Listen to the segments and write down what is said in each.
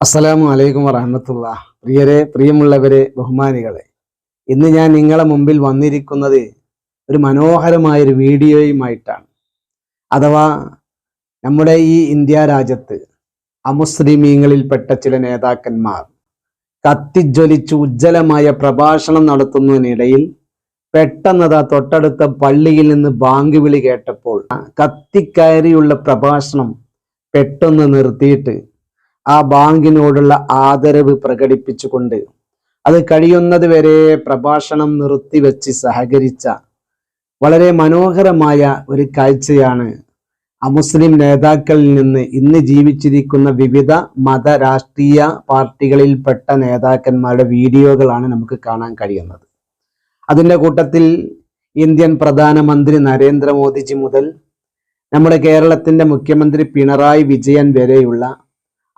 അസ്സലാമു അലൈക്കും വറഹമത്തുള്ള. പ്രിയരെ പ്രിയമുള്ളവരെ ബഹുമാനികളെ. ഇന്ന് ഞാൻ നിങ്ങളെ മുമ്പിൽ വന്നിരിക്കുന്നത് ഒരു മനോഹരമായ ഒരു വീഡിയോയുമായിട്ടാണ്. അഥവാ നമ്മുടെ ഈ ഇന്ത്യ രാജ്യത്ത് അമുസ്ലിമീങ്ങളിൽപ്പെട്ട ചില നേതാക്കന്മാർ കത്തിജ്വലിച്ച് ഉജ്ജ്വലമായ പ്രഭാഷണം നടത്തുന്നതിനിടയിൽ പെട്ടെന്നത് ആ തൊട്ടടുത്ത പള്ളിയിൽ നിന്ന് ബാങ്ക് വിളി കേട്ടപ്പോൾ കത്തിക്കയറിയുള്ള പ്രഭാഷണം പെട്ടെന്ന് നിർത്തിയിട്ട് ആ ബാങ്കിനോടുള്ള ആദരവ് പ്രകടിപ്പിച്ചുകൊണ്ട് അത് കഴിയുന്നത് വരെ പ്രഭാഷണം നിർത്തിവെച്ച് സഹകരിച്ച വളരെ മനോഹരമായ ഒരു കാഴ്ചയാണ് അമുസ്ലിം നേതാക്കളിൽ നിന്ന് ഇന്ന് ജീവിച്ചിരിക്കുന്ന വിവിധ മത രാഷ്ട്രീയ പാർട്ടികളിൽപ്പെട്ട നേതാക്കന്മാരുടെ വീഡിയോകളാണ് നമുക്ക് കാണാൻ കഴിയുന്നത്. അതിന്റെ കൂട്ടത്തിൽ ഇന്ത്യൻ പ്രധാനമന്ത്രി നരേന്ദ്രമോദിജി മുതൽ നമ്മുടെ കേരളത്തിന്റെ മുഖ്യമന്ത്രി പിണറായി വിജയൻ വരെയുള്ള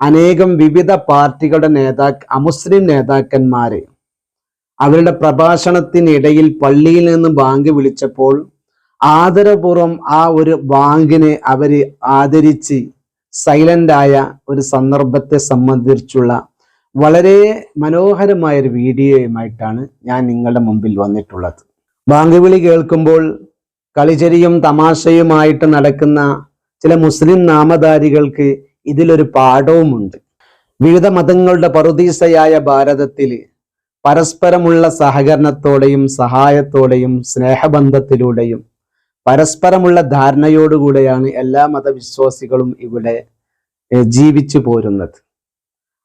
അനേകം വിവിധ പാർട്ടികളുടെ നേതാ അമുസ്ലിം നേതാക്കന്മാര് അവരുടെ പ്രഭാഷണത്തിനിടയിൽ പള്ളിയിൽ നിന്ന് ബാങ്ക് വിളിച്ചപ്പോൾ ആദരപൂർവം ആ ഒരു ബാങ്കിനെ അവർ ആദരിച്ച് സൈലന്റ് ആയ ഒരു സന്ദർഭത്തെ സംബന്ധിച്ചുള്ള വളരെ മനോഹരമായ ഒരു വീഡിയോയുമായിട്ടാണ് ഞാൻ നിങ്ങളുടെ മുമ്പിൽ വന്നിട്ടുള്ളത്. ബാങ്ക് വിളി കേൾക്കുമ്പോൾ കളിചെരിയും തമാശയുമായിട്ട് നടക്കുന്ന ചില മുസ്ലിം നാമധാരികൾക്ക് ഇതിലൊരു പാഠവുമുണ്ട്. വിവിധ മതങ്ങളുടെ പറുദീസയായ ഭാരതത്തിൽ പരസ്പരമുള്ള സഹകരണത്തോടെയും സഹായത്തോടെയും സ്നേഹബന്ധത്തിലൂടെയും പരസ്പരമുള്ള ധാരണയോടുകൂടെയാണ് എല്ലാ മതവിശ്വാസികളും ഇവിടെ ജീവിച്ചു പോരുന്നത്.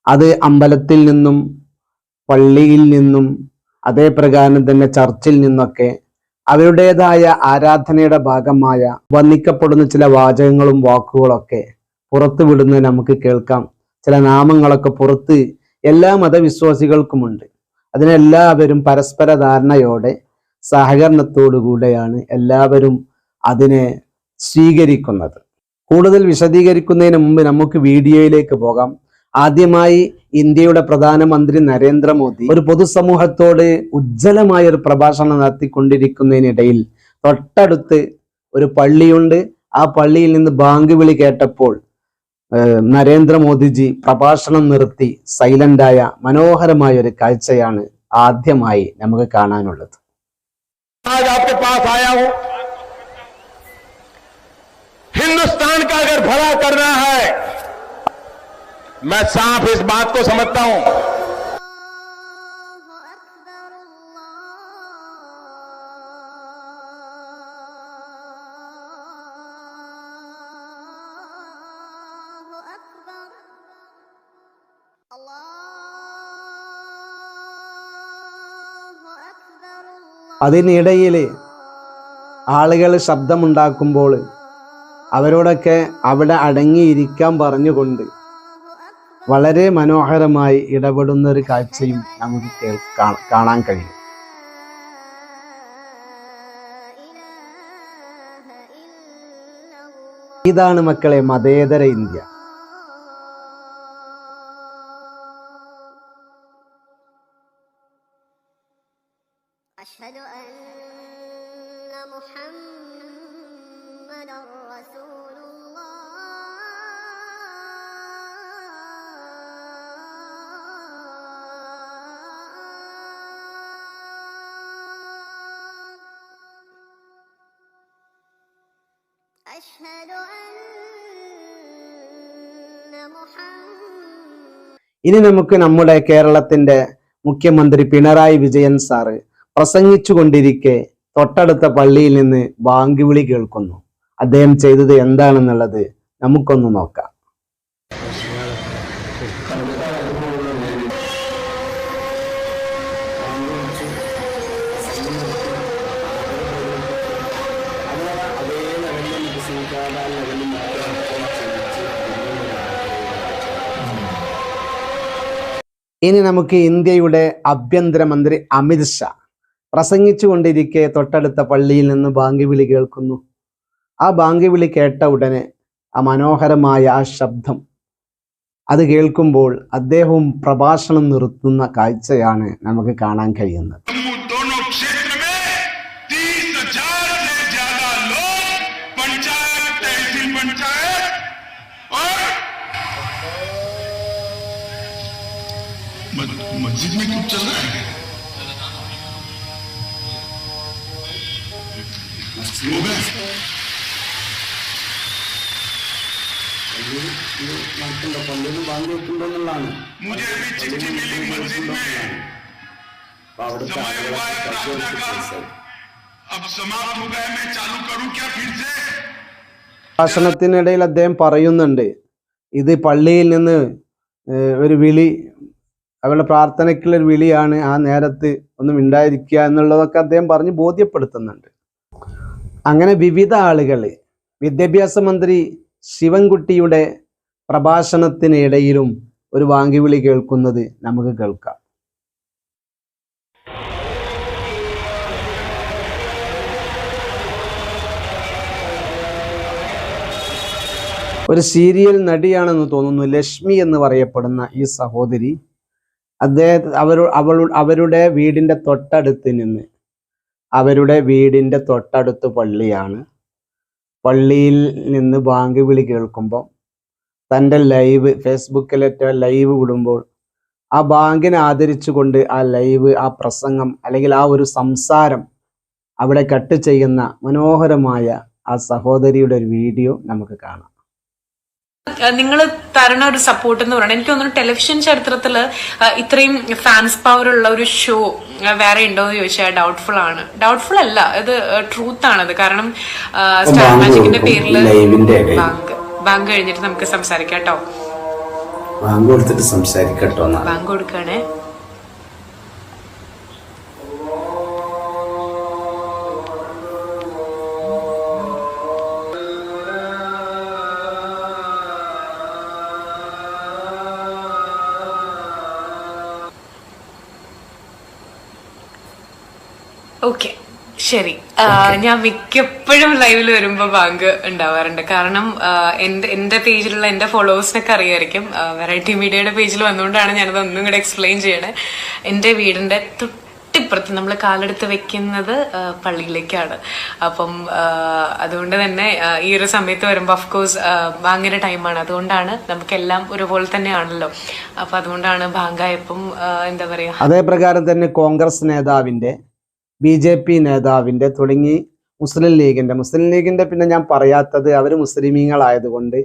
അത് അമ്പലത്തിൽ നിന്നും പള്ളിയിൽ നിന്നും അതേ പ്രകാരം തന്നെ ചർച്ചിൽ നിന്നൊക്കെ അവരുടേതായ ആരാധനയുടെ ഭാഗമായ വന്നിക്കപ്പെടുന്ന ചില വാചകങ്ങളും വാക്കുകളൊക്കെ പുറത്തു വിടുന്നത് നമുക്ക് കേൾക്കാം. ചില നാമങ്ങളൊക്കെ പുറത്ത് എല്ലാ മതവിശ്വാസികൾക്കുമുണ്ട്. അതിനെല്ലാവരും പരസ്പര ധാരണയോടെ സഹകരണത്തോടു കൂടെയാണ് എല്ലാവരും അതിനെ സ്വീകരിക്കുന്നത്. കൂടുതൽ വിശദീകരിക്കുന്നതിന് മുമ്പ് നമുക്ക് വീഡിയോയിലേക്ക് പോകാം. ആദ്യമായി ഇന്ത്യയുടെ പ്രധാനമന്ത്രി നരേന്ദ്രമോദി ഒരു പൊതുസമൂഹത്തോട് ഉജ്ജ്വലമായ ഒരു പ്രഭാഷണം നടത്തിക്കൊണ്ടിരിക്കുന്നതിനിടയിൽ തൊട്ടടുത്ത് ഒരു പള്ളിയുണ്ട്. ആ പള്ളിയിൽ നിന്ന് ബാങ്ക് വിളി കേട്ടപ്പോൾ നരേന്ദ്രമോദിജി പ്രഭാഷണം നിർത്തി സൈലന്റായ മനോഹരമായ ഒരു കാഴ്ചയാണ് ആദ്യമായി നമുക്ക് കാണാനുള്ളത് आज आपके पास आया हूं हिंदुस्तान का अगर भला करना है मैं साफ इस बात को समझता हूं അതിനിടയിൽ ആളുകൾ ശബ്ദമുണ്ടാക്കുമ്പോൾ അവരോടൊക്കെ അവിടെ അടങ്ങിയിരിക്കാൻ പറഞ്ഞുകൊണ്ട് വളരെ മനോഹരമായി ഇടപെടുന്ന ഒരു കാഴ്ചയും നമുക്ക് കാണാൻ കഴിയും. ഇതാണ് മക്കളെ മതേതര ഇന്ത്യ. محمدا رسول الله أشهد أن محمد ഇനി നമുക്ക് നമ്മുടെ കേരളത്തിന്റെ മുഖ്യമന്ത്രി പിണറായി വിജയൻ സാറ് പ്രസംഗിച്ചു കൊണ്ടിരിക്കെ തൊട്ടടുത്ത പള്ളിയിൽ നിന്ന് ബാങ്ക് വിളി കേൾക്കുന്നു അദ്ദേഹം ചെയ്തത് എന്താണെന്നുള്ളത് നമുക്കൊന്ന് നോക്കാം. ഇനി നമുക്ക് ഇന്ത്യയുടെ ആഭ്യന്തരമന്ത്രി അമിത് ഷാ പ്രസംഗിച്ചു കൊണ്ടിരിക്കെ തൊട്ടടുത്ത പള്ളിയിൽ നിന്ന് ബാങ്ക് വിളി കേൾക്കുന്നു. ആ ബാങ്ക് വിളി കേട്ട ഉടനെ ആ മനോഹരമായ ആ ശബ്ദം അത് കേൾക്കുമ്പോൾ അദ്ദേഹവും പ്രഭാഷണം നിർത്തുന്ന കാഴ്ചയാണ് നമുക്ക് കാണാൻ കഴിയുന്നത് जम्मू दोनों क्षेत्र में तीस हजार से ज्यादा लोग पंचायत तहसील पंचायत और मस- मस्जिद में कुछ चल रहा है हो गया ഇത് ഭാഷണത്തിനിടയിൽ അദ്ദേഹം പറയുന്നുണ്ട് ഇത് പള്ളിയിൽ നിന്ന് ഒരു വിളി അവരുടെ പ്രാർത്ഥനയ്ക്കുള്ള ഒരു വിളിയാണ് ആ നേരത്ത് ഒന്നും ഉണ്ടായിരിക്കുക എന്നുള്ളതൊക്കെ അദ്ദേഹം പറഞ്ഞ് ബോധ്യപ്പെടുത്തുന്നുണ്ട്. അങ്ങനെ വിവിധ ആളുകൾ വിദ്യാഭ്യാസ മന്ത്രി ശിവൻകുട്ടിയുടെ പ്രഭാഷണത്തിനിടയിലും ഒരു വാങ്ങിവിളി കേൾക്കുന്നത് നമുക്ക് കേൾക്കാം. ഒരു സീരിയൽ നടിയാണെന്ന് തോന്നുന്നു ലക്ഷ്മി എന്ന് പറയപ്പെടുന്ന ഈ സഹോദരി അദ്ദേഹം അവർ അവൾ അവരുടെ വീടിന്റെ തൊട്ടടുത്ത് നിന്ന് അവരുടെ വീടിന്റെ തൊട്ടടുത്ത് പള്ളിയാണ് പള്ളിയിൽ നിന്ന് ബാങ്ക് വിളി കേൾക്കുമ്പോൾ തന്റെ ലൈവ് ഫേസ്ബുക്കിലേറ്റ ലൈവ് വിടുമ്പോൾ ആ ബാങ്കിനെ ആദരിച്ചുകൊണ്ട് ആ ലൈവ് ആ പ്രസംഗം അല്ലെങ്കിൽ ആ ഒരു സംസാരം അവിടെ കട്ട് ചെയ്യുന്ന മനോഹരമായ ആ സഹോദരിയുടെ ഒരു വീഡിയോ നമുക്ക് കാണാം. നിങ്ങൾ തരണ ഒരു സപ്പോർട്ട് എന്ന് പറയുന്നത് എനിക്ക് തോന്നുന്നു ടെലിവിഷൻ ചരിത്രത്തിൽ ഇത്രയും ഫാൻസ് പവർ ഉള്ള ഒരു ഷോ വേറെ ഉണ്ടോ എന്ന് ചോദിച്ചാൽ ഡൗട്ട്ഫുൾ ആണ്. ഡൗട്ട്ഫുൾ അല്ല ഇത് ട്രൂത്ത് ആണത് കാരണം സ്റ്റാർ മാജിക്കിന്റെ പേരിൽ ബാങ്ക് ബാങ്ക് കഴിഞ്ഞിട്ട് നമുക്ക് സംസാരിക്കാം കേട്ടോ. ബാങ്ക് കൊടുത്തിട്ട് സംസാരിക്കട്ടോ ബാങ്ക് കൊടുക്കണേ ശരി. ഞാൻ മിക്കപ്പോഴും ലൈവിൽ വരുമ്പോ ബാങ്ക് ഉണ്ടാവാറുണ്ട്. കാരണം എന്റെ എന്റെ പേജിലുള്ള എന്റെ ഫോളോവേഴ്സിനൊക്കെ അറിയായിരിക്കും. വെറൈറ്റി മീഡിയയുടെ പേജിൽ വന്നുകൊണ്ടാണ് ഞാനത് ഒന്നും കൂടെ എക്സ്പ്ലെയിൻ ചെയ്യണേ. എന്റെ വീടിന്റെ തൊട്ടിപ്പുറത്ത് നമ്മൾ കാലെടുത്ത് വെക്കുന്നത് പള്ളിയിലേക്കാണ്. അപ്പം അതുകൊണ്ട് തന്നെ ഈ ഒരു സമയത്ത് വരുമ്പോൾ അഫ്കോഴ്സ് ബാങ്കിന്റെ ടൈമാണ് അതുകൊണ്ടാണ് നമുക്കെല്ലാം ഒരുപോലെ തന്നെയാണല്ലോ. അപ്പൊ അതുകൊണ്ടാണ് ബാങ്കായപ്പം എന്താ പറയാ? അതേ പ്രകാരം തന്നെ കോൺഗ്രസ് നേതാവിന്റെ ബി ജെ പി നേതാവിന്റെ തുടങ്ങി മുസ്ലിം ലീഗിന്റെ. മുസ്ലിം ലീഗിന്റെ പിന്നെ ഞാൻ പറയാത്തത് അവർ മുസ്ലിമീങ്ങളായതുകൊണ്ട്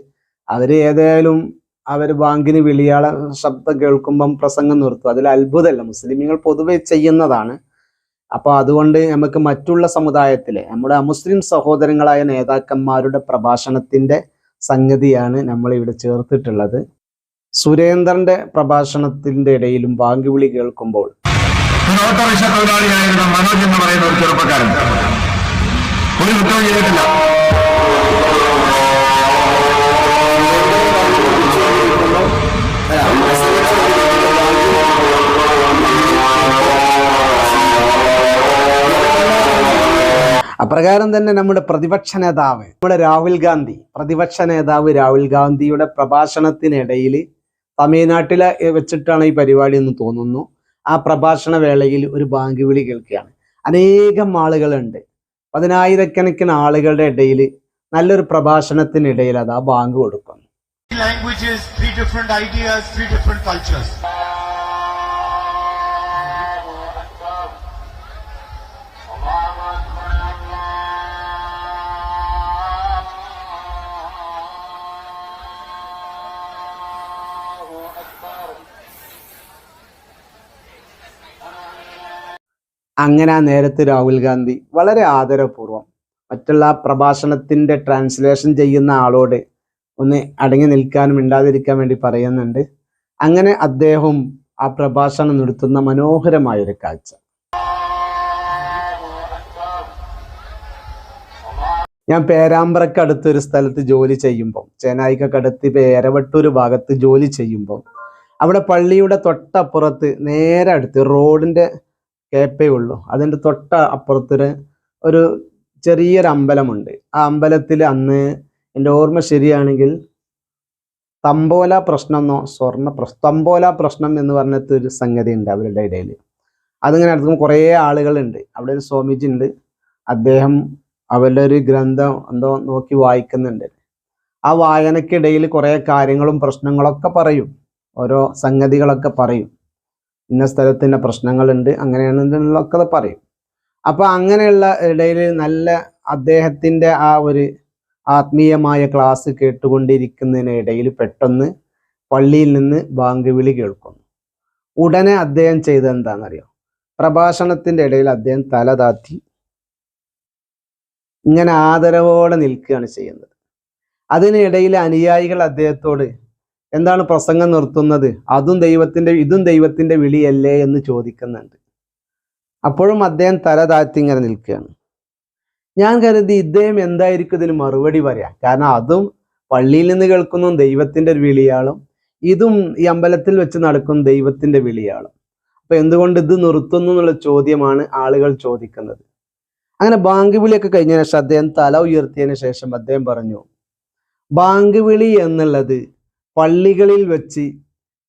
അവർ ഏതായാലും അവർ ബാങ്കിന് വിളിയാള ശബ്ദം കേൾക്കുമ്പം പ്രസംഗം നിർത്തും. അതിൽ അത്ഭുതമല്ല. മുസ്ലിമീങ്ങൾ പൊതുവെ ചെയ്യുന്നതാണ്. അപ്പോൾ അതുകൊണ്ട് നമുക്ക് മറ്റുള്ള സമുദായത്തിലെ നമ്മുടെ അമുസ്ലിം സഹോദരങ്ങളായ നേതാക്കന്മാരുടെ പ്രഭാഷണത്തിന്റെ സംഗതിയാണ് നമ്മളിവിടെ ചേർത്തിട്ടുള്ളത്. സുരേന്ദ്രന്റെ പ്രഭാഷണത്തിന്റെ ഇടയിലും ബാങ്ക് വിളി കേൾക്കുമ്പോൾ ഒരു ഓട്ടോറിക്ഷ തൊഴിലാളിയായിരുന്ന മനോജ് എന്ന് പറയുന്ന ഒരു ചെറുപ്പക്കാരൻ. ഒരു കുറ്റവും ചെയ്തിട്ടില്ല. അപ്രകാരം തന്നെ നമ്മുടെ പ്രതിപക്ഷ നേതാവ് നമ്മുടെ രാഹുൽ ഗാന്ധി. പ്രതിപക്ഷ നേതാവ് രാഹുൽ ഗാന്ധിയുടെ പ്രഭാഷണത്തിനിടയിൽ തമിഴ്നാട്ടിലെ വെച്ചിട്ടാണ് ഈ പരിപാടി എന്ന് തോന്നുന്നു. ആ പ്രഭാഷണ വേളയിൽ ഒരു ബാങ്ക് വിളി കേൾക്കുകയാണ്. അനേകം ആളുകളുണ്ട്. പതിനായിരക്കണക്കിന് ആളുകളുടെ ഇടയിൽ നല്ലൊരു പ്രഭാഷണത്തിനിടയിൽ അത് ആ ബാങ്ക് കൊടുക്കുന്നു. അങ്ങനെ ആ നേരത്ത് രാഹുൽ ഗാന്ധി വളരെ ആദരപൂർവം മറ്റുള്ള പ്രഭാഷണത്തിന്റെ ട്രാൻസ്ലേഷൻ ചെയ്യുന്ന ആളോട് ഒന്ന് അടങ്ങി നിൽക്കാനും മിണ്ടാതിരിക്കാൻ വേണ്ടി പറയുന്നുണ്ട്. അങ്ങനെ അദ്ദേഹം ആ പ്രഭാഷണം നിർത്തുന്ന മനോഹരമായൊരു കാഴ്ച. ഞാൻ പേരാമ്പ്രക്കടുത്തൊരു സ്ഥലത്ത് ജോലി ചെയ്യുമ്പോൾ ചേനായിക്കടുത്ത് പേരവട്ടൂർ ഭാഗത്ത് ജോലി ചെയ്യുമ്പോൾ അവിടെ പള്ളിയുടെ തൊട്ടപ്പുറത്ത് നേരെ അടുത്ത് റോഡിന്റെ കേപ്പേ ഉള്ളൂ. അതിന്റെ തൊട്ട അപ്പുറത്തൊരു ഒരു ചെറിയൊരു അമ്പലമുണ്ട്. ആ അമ്പലത്തിൽ അന്ന് എന്റെ ഓർമ്മ ശരിയാണെങ്കിൽ തമ്പോല പ്രശ്നം എന്നോ സ്വർണ പ്രശ് തമ്പോല പ്രശ്നം എന്ന് പറഞ്ഞിട്ട് ഒരു സംഗതി ഉണ്ട് അവരുടെ ഇടയിൽ. അതിങ്ങനെ നടത്തുമ്പോൾ കുറേ ആളുകളുണ്ട്. അവിടെ ഒരു സ്വാമിജി ഉണ്ട്. അദ്ദേഹം അവരുടെ ഒരു ഗ്രന്ഥം എന്തോ നോക്കി വായിക്കുന്നുണ്ട്. ആ വായനക്കിടയിൽ കുറേ കാര്യങ്ങളും പ്രശ്നങ്ങളൊക്കെ പറയും. ഓരോ സംഗതികളൊക്കെ പറയും. ഇന്ന സ്ഥലത്തിന്റെ പ്രശ്നങ്ങളുണ്ട് അങ്ങനെയാണെന്നുള്ളതൊക്കെ പറയും. അപ്പോൾ അങ്ങനെയുള്ള ഇടയിൽ നല്ല അദ്ദേഹത്തിന്റെ ആ ഒരു ആത്മീയമായ ക്ലാസ് കേട്ടുകൊണ്ടിരിക്കുന്നതിനിടയിൽ പെട്ടെന്ന് പള്ളിയിൽ നിന്ന് ബാങ്ക് വിളി കേൾക്കുന്നു. ഉടനെ അദ്ദേഹം ചെയ്തത് എന്താണെന്നറിയോ? പ്രഭാഷണത്തിന്റെ ഇടയിൽ അദ്ദേഹം തല താത്തി ഇങ്ങനെ ആദരവോടെ നിൽക്കുകയാണ് ചെയ്യുന്നത്. അതിനിടയിൽ അനുയായികൾ അദ്ദേഹത്തോട് എന്താണ് പ്രസംഗം നിർത്തുന്നത്? അതും ദൈവത്തിന്റെ ഇതും ദൈവത്തിന്റെ വിളിയല്ലേ എന്ന് ചോദിക്കുന്നുണ്ട്. അപ്പോഴും അദ്ദേഹം തല താഴ്ത്തി ഇങ്ങനെ നിൽക്കുകയാണ്. ഞാൻ കരുതി ഇദ്ദേഹം എന്തായിരിക്കും ഇതിന് മറുപടി പറയാം? കാരണം അതും പള്ളിയിൽ നിന്ന് കേൾക്കുന്ന ദൈവത്തിന്റെ ഒരു വിളിയാളും ഇതും ഈ അമ്പലത്തിൽ വെച്ച് നടക്കുന്ന ദൈവത്തിന്റെ വിളിയാളും. അപ്പൊ എന്തുകൊണ്ട് ഇത് നിർത്തുന്നു എന്നുള്ള ചോദ്യമാണ് ആളുകൾ ചോദിക്കുന്നത്. അങ്ങനെ ബാങ്ക് വിളിയൊക്കെ കഴിഞ്ഞ ശേഷം അദ്ദേഹം തല ഉയർത്തിയതിനു ശേഷം അദ്ദേഹം പറഞ്ഞു ബാങ്ക് വിളി എന്നുള്ളത് പള്ളികളിൽ വെച്ച്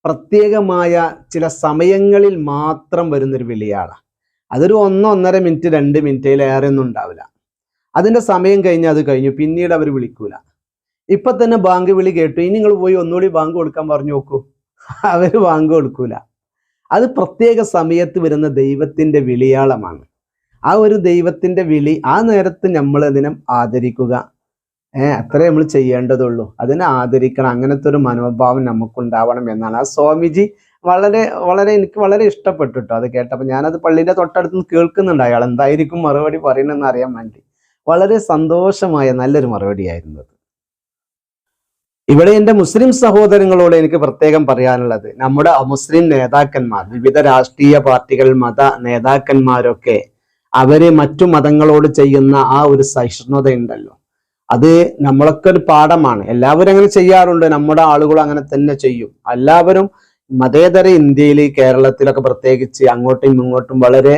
പ്രത്യേകമായ ചില സമയങ്ങളിൽ മാത്രം വരുന്നൊരു വിളിയാണ് അതൊരു ഒന്നോ ഒന്നര മിനിറ്റ് രണ്ട് മിനിറ്റിലേറെ ഒന്നും ഉണ്ടാവില്ല. അതിന്റെ സമയം കഴിഞ്ഞ് അത് കഴിഞ്ഞു. പിന്നീട് അവർ വിളിക്കൂല. ഇപ്പൊ തന്നെ ബാങ്ക് വിളി കേട്ടു. ഇനി നിങ്ങൾ പോയി ഒന്നുകൂടി ബാങ്ക് കൊടുക്കാൻ പറഞ്ഞു നോക്കൂ. അവർ ബാങ്ക് കൊടുക്കൂല. അത് പ്രത്യേക സമയത്ത് വരുന്ന ദൈവത്തിന്റെ വിളിയാളമാണ്. ആ ഒരു ദൈവത്തിന്റെ വിളി ആ നേരത്ത് നമ്മൾ അതിനെ ആദരിക്കുക ഏഹ് അത്രേ നമ്മൾ ചെയ്യേണ്ടതുള്ളൂ. അതിനെ ആദരിക്കണം. അങ്ങനത്തെ ഒരു മനോഭാവം നമുക്കുണ്ടാവണം എന്നാണ്. ആ സ്വാമിജി വളരെ വളരെ എനിക്ക് വളരെ ഇഷ്ടപ്പെട്ടു കേട്ടോ അത് കേട്ടപ്പോൾ ഞാനത് പള്ളിയുടെ തൊട്ടടുത്ത് നിന്ന് കേൾക്കുന്നുണ്ട് അയാൾ. എന്തായിരിക്കും മറുപടി പറയണമെന്ന് അറിയാൻ വേണ്ടി. വളരെ സന്തോഷമായ നല്ലൊരു മറുപടിയായിരുന്നു അത്. ഇവിടെ എന്റെ മുസ്ലിം സഹോദരങ്ങളോട് എനിക്ക് പ്രത്യേകം പറയാനുള്ളത്. നമ്മുടെ മുസ്ലിം നേതാക്കന്മാർ വിവിധ രാഷ്ട്രീയ പാർട്ടികൾ മത നേതാക്കന്മാരൊക്കെ അവരെ മറ്റു മതങ്ങളോട് ചെയ്യുന്ന ആ ഒരു സഹിഷ്ണുതയുണ്ടല്ലോ. അത് നമ്മളൊക്കെ ഒരു പാഠമാണ്. എല്ലാവരും അങ്ങനെ ചെയ്യാറുണ്ട്. നമ്മുടെ ആളുകൾ അങ്ങനെ തന്നെ ചെയ്യും. എല്ലാവരും മതേതര ഇന്ത്യയിൽ കേരളത്തിലൊക്കെ പ്രത്യേകിച്ച് അങ്ങോട്ടും ഇങ്ങോട്ടും വളരെ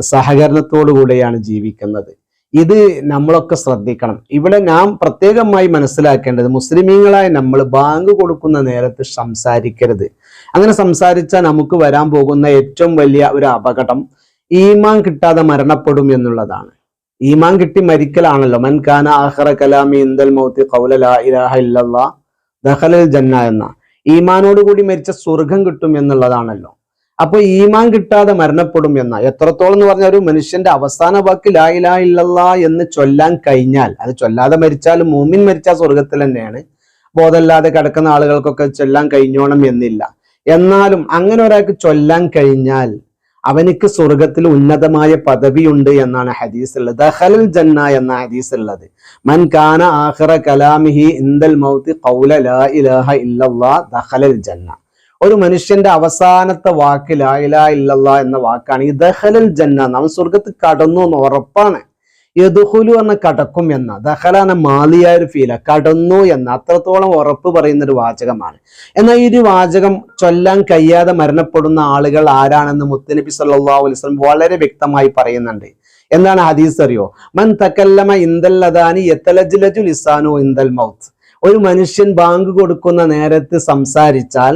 സഹകരണത്തോടു കൂടിയാണ് ജീവിക്കുന്നത്. ഇത് നമ്മളൊക്കെ ശ്രദ്ധിക്കണം. ഇവിടെ നാം പ്രത്യേകമായി മനസ്സിലാക്കേണ്ടത് മുസ്ലിമീങ്ങളായ നമ്മൾ ബാങ്ക് കൊടുക്കുന്ന നേരത്ത് സംസാരിക്കരുത്. അങ്ങനെ സംസാരിച്ചാൽ നമുക്ക് വരാൻ പോകുന്ന ഏറ്റവും വലിയ ഒരു അപകടം ഈമാൻ കിട്ടാതെ മരണപ്പെടും എന്നുള്ളതാണ്. ഈമാൻ കിട്ടി മരിക്കലാണല്ലോ. മൻ കാന ആഖറ കലാമി ഇന്ദൽ മൗത്തി ഖൗല ലാ ഇലാഹ ഇല്ലല്ലാ ദഖലൽ ജന്ന എന്ന. ഈമാനോട് കൂടി മരിച്ച സ്വർഗം കിട്ടും എന്നുള്ളതാണല്ലോ. അപ്പൊ ഈമാൻ കിട്ടാതെ മരണപ്പെടും എന്ന. എത്രത്തോളം എന്ന് പറഞ്ഞാൽ ഒരു മനുഷ്യന്റെ അവസാന വാക്ക് ലാ ഇലാഹ ഇല്ലല്ലാ എന്ന് ചൊല്ലാൻ കഴിഞ്ഞാൽ അത് ചൊല്ലാതെ മരിച്ചാലും മൂമിൻ മരിച്ചാൽ സ്വർഗത്തിൽ തന്നെയാണ്. ബോധമില്ലാതെ കിടക്കുന്ന ആളുകൾക്കൊക്കെ ചൊല്ലാൻ കഴിഞ്ഞോണം എന്നില്ല. എന്നാലും അങ്ങനെ ഒരാൾക്ക് ചൊല്ലാൻ കഴിഞ്ഞാൽ അവനിക്ക് സ്വർഗത്തിൽ ഉന്നതമായ പദവിയുണ്ട് എന്നാണ് ഹദീസ് ഉള്ളത് ദഹലൽ ജന്ന എന്ന ഹദീസ് ഉള്ളത് മൻ കാന ആഖിറ കലാമിഹി ലാ ഇലാഹ ദഖലൽ ജന്ന. ഒരു മനുഷ്യന്റെ അവസാനത്തെ വാക്ക് ലാ ഇലാഹ ഇല്ലല്ലാ എന്ന വാക്കാണ് ഈ ദഹലൽ ജന്ന. അവൻ സ്വർഗത്തിൽ കടന്നു എന്ന് ഉറപ്പാണ്. യദുഹുലു എന്ന കടക്കും എന്ന ദഹലാന മാലിയായ ഒരു ഫീല കടന്നു എന്ന അത്രത്തോളം ഉറപ്പ് പറയുന്ന ഒരു വാചകമാണ്. എന്നാൽ ഈ ഒരു വാചകം ചൊല്ലാൻ കഴിയാതെ മരണപ്പെടുന്ന ആളുകൾ ആരാണെന്ന് മുത്തനബി സല്ലല്ലാഹു അലൈഹി വസല്ലം വളരെ വ്യക്തമായി പറയുന്നുണ്ട്. എന്താണ് ഹദീസ് അറിയോ? മൻ തക്കല്ലമ ഇന്ദൽ അദാനി യത്തലജ്ലജു ലിസാനു ഇന്ദൽ മൗത്ത്. ഒരു മനുഷ്യൻ ബാങ്ക് കൊടുക്കുന്ന നേരത്ത് സംസാരിച്ചാൽ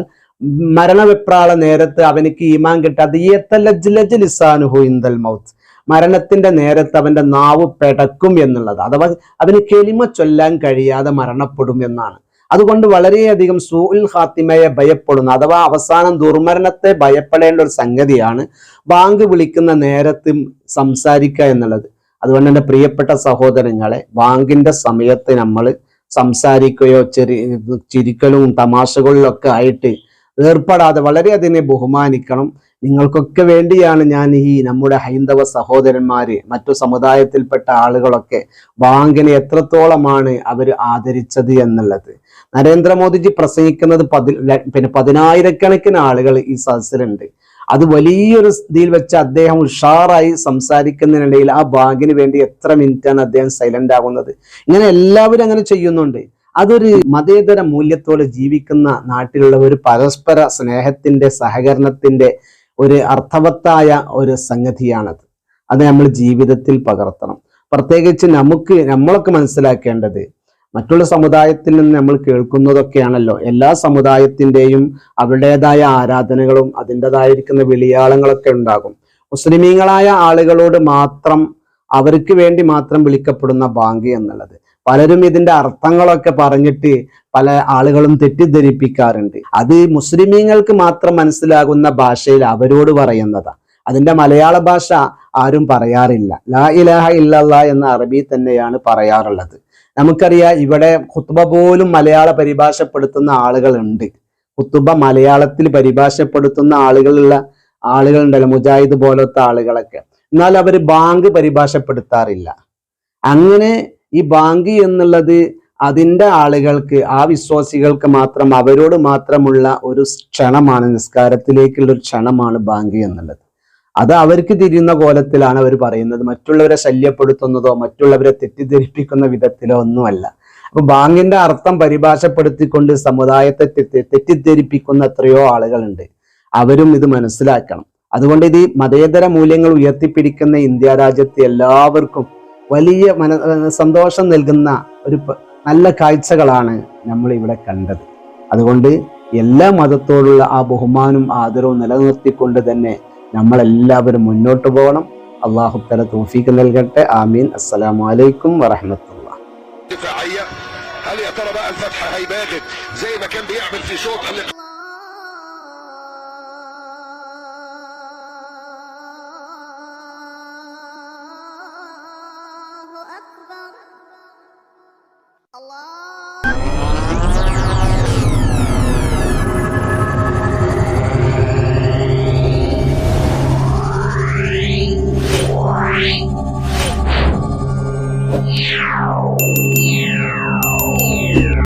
മരണവെപ്രാള നേരത്ത് അവനിക്ക് ഈമാൻ കിട്ടാതെ എത്തലജുലജു ലിസാനുഹു ഇന്ദൽ മൗത്ത്. മരണത്തിന്റെ നേരത്ത് അവന്റെ നാവ് പെടക്കും എന്നുള്ളത്. അഥവാ അവന് കെളിമ ചൊല്ലാൻ കഴിയാതെ മരണപ്പെടും എന്നാണ്. അതുകൊണ്ട് വളരെയധികം സൂൽ ഹാത്തിമയെ ഭയപ്പെടുന്ന. അഥവാ അവസാനം ദുർമരണത്തെ ഭയപ്പെടേണ്ട ഒരു സംഗതിയാണ് ബാങ്ക് വിളിക്കുന്ന നേരത്ത് സംസാരിക്കുക എന്നുള്ളത്. അതുകൊണ്ട് എന്റെ പ്രിയപ്പെട്ട സഹോദരങ്ങളെ ബാങ്കിന്റെ സമയത്ത് നമ്മൾ സംസാരിക്കുകയോ ചെറി ചിരിക്കലും തമാശകളിലൊക്കെ ആയിട്ട് ഏർപ്പെടാതെ വളരെ അതിനെ ബഹുമാനിക്കണം. നിങ്ങൾക്കൊക്കെ വേണ്ടിയാണ് ഞാൻ ഈ നമ്മുടെ ഹൈന്ദവ സഹോദരന്മാര് മറ്റു സമുദായത്തിൽപ്പെട്ട ആളുകളൊക്കെ ബാങ്കിനെ എത്രത്തോളമാണ് അവർ ആദരിച്ചത് എന്നുള്ളത്. നരേന്ദ്രമോദിജി പ്രസംഗിക്കുന്നത് പതി പിന്നെ പതിനായിരക്കണക്കിന് ആളുകൾ ഈ സദസ്സിലുണ്ട്. അത് വലിയൊരു ഇതിൽ വെച്ച് അദ്ദേഹം ഉഷാറായി സംസാരിക്കുന്നതിനിടയിൽ ആ ബാങ്കിന് വേണ്ടി എത്ര മിനിറ്റാണ് അദ്ദേഹം സൈലന്റ് ആകുന്നത്. ഇങ്ങനെ എല്ലാവരും അങ്ങനെ ചെയ്യുന്നുണ്ട്. അതൊരു മതേതര മൂല്യത്തോടെ ജീവിക്കുന്ന നാട്ടിലുള്ള ഒരു പരസ്പര സ്നേഹത്തിന്റെ സഹകരണത്തിന്റെ ഒരു അർത്ഥവത്തായ ഒരു സംഗതിയാണത്. അത് നമ്മൾ ജീവിതത്തിൽ പകർത്തണം. പ്രത്യേകിച്ച് നമുക്ക് നമ്മളൊക്കെ മനസ്സിലാക്കേണ്ടത് മറ്റുള്ള സമുദായത്തിൽ നിന്ന് നമ്മൾ കേൾക്കുന്നതൊക്കെയാണല്ലോ. എല്ലാ സമുദായത്തിന്റെയും അവരുടേതായ ആരാധനകളും അതിന്റെതായിരിക്കുന്ന വിളിയാളങ്ങളൊക്കെ ഉണ്ടാകും. മുസ്ലിമീങ്ങളായ ആളുകളോട് മാത്രം അവർക്ക് വേണ്ടി മാത്രം വിളിക്കപ്പെടുന്ന ബാങ്ക് എന്നുള്ളത്. പലരും ഇതിന്റെ അർത്ഥങ്ങളൊക്കെ പറഞ്ഞിട്ട് പല ആളുകളും തെറ്റിദ്ധരിപ്പിക്കാറുണ്ട്. അത് മുസ്ലിമീങ്ങൾക്ക് മാത്രം മനസ്സിലാകുന്ന ഭാഷയിൽ അവരോട് പറയുന്നതാ. അതിന്റെ മലയാള ഭാഷ ആരും പറയാറില്ല. ലാ ഇലാഹ ഇല്ലല്ല എന്ന അറബി തന്നെയാണ് പറയാറുള്ളത്. നമുക്കറിയാം ഇവിടെ കുത്തുബ പോലും മലയാള പരിഭാഷപ്പെടുത്തുന്ന ആളുകളുണ്ട്. കുത്തുബ മലയാളത്തിൽ പരിഭാഷപ്പെടുത്തുന്ന ആളുകളുള്ള ആളുകളുണ്ടല്ലോ മുജാഹിദ് പോലത്തെ ആളുകളൊക്കെ. എന്നാൽ അവർ ബാങ്ക് പരിഭാഷപ്പെടുത്താറില്ല. അങ്ങനെ ഈ ബാങ്ക് എന്നുള്ളത് അതിന്റെ ആളുകൾക്ക് ആ വിശ്വാസികൾക്ക് മാത്രം അവരോട് മാത്രമുള്ള ഒരു ക്ഷണമാണ് നിസ്കാരത്തിലേക്കുള്ള ഒരു ക്ഷണമാണ് ബാങ്ക് എന്നുള്ളത്. അത് അവർക്ക് തിരിയുന്ന കോലത്തിലാണ് അവർ പറയുന്നത്. മറ്റുള്ളവരെ ശല്യപ്പെടുത്തുന്നതോ മറ്റുള്ളവരെ തെറ്റിദ്ധരിപ്പിക്കുന്ന വിധത്തിലോ ഒന്നുമല്ല. അപ്പൊ ബാങ്കിന്റെ അർത്ഥം പരിഭാഷപ്പെടുത്തിക്കൊണ്ട് സമുദായത്തെ തെറ്റി- തെറ്റിദ്ധരിപ്പിക്കുന്ന എത്രയോ ആളുകളുണ്ട്. അവരും ഇത് മനസ്സിലാക്കണം. അതുകൊണ്ട് ഇത് മതേതര മൂല്യങ്ങൾ ഉയർത്തിപ്പിടിക്കുന്ന ഇന്ത്യ രാജ്യത്തെ എല്ലാവർക്കും വലിയ മന ഏഹ് സന്തോഷം നൽകുന്ന ഒരു പ- നല്ല കാഴ്ചകളാണ് നമ്മൾ ഇവിടെ കണ്ടത് അതുകൊണ്ട് എല്ലാ മതത്തോടുള്ള ആ ബഹുമാനവും ആദരവും നിലനിർത്തിക്കൊണ്ട് തന്നെ നമ്മളെല്ലാവരും മുന്നോട്ട് പോകണം അള്ളാഹു തല തോഫീക്ക് നൽകട്ടെ ആമീൻ അസ്സലാമു അലൈക്കും വറഹമത്തുള്ള دفاعية هل يا ترى بقى الفتح هيباغت زي ما كان بيعمل في شوط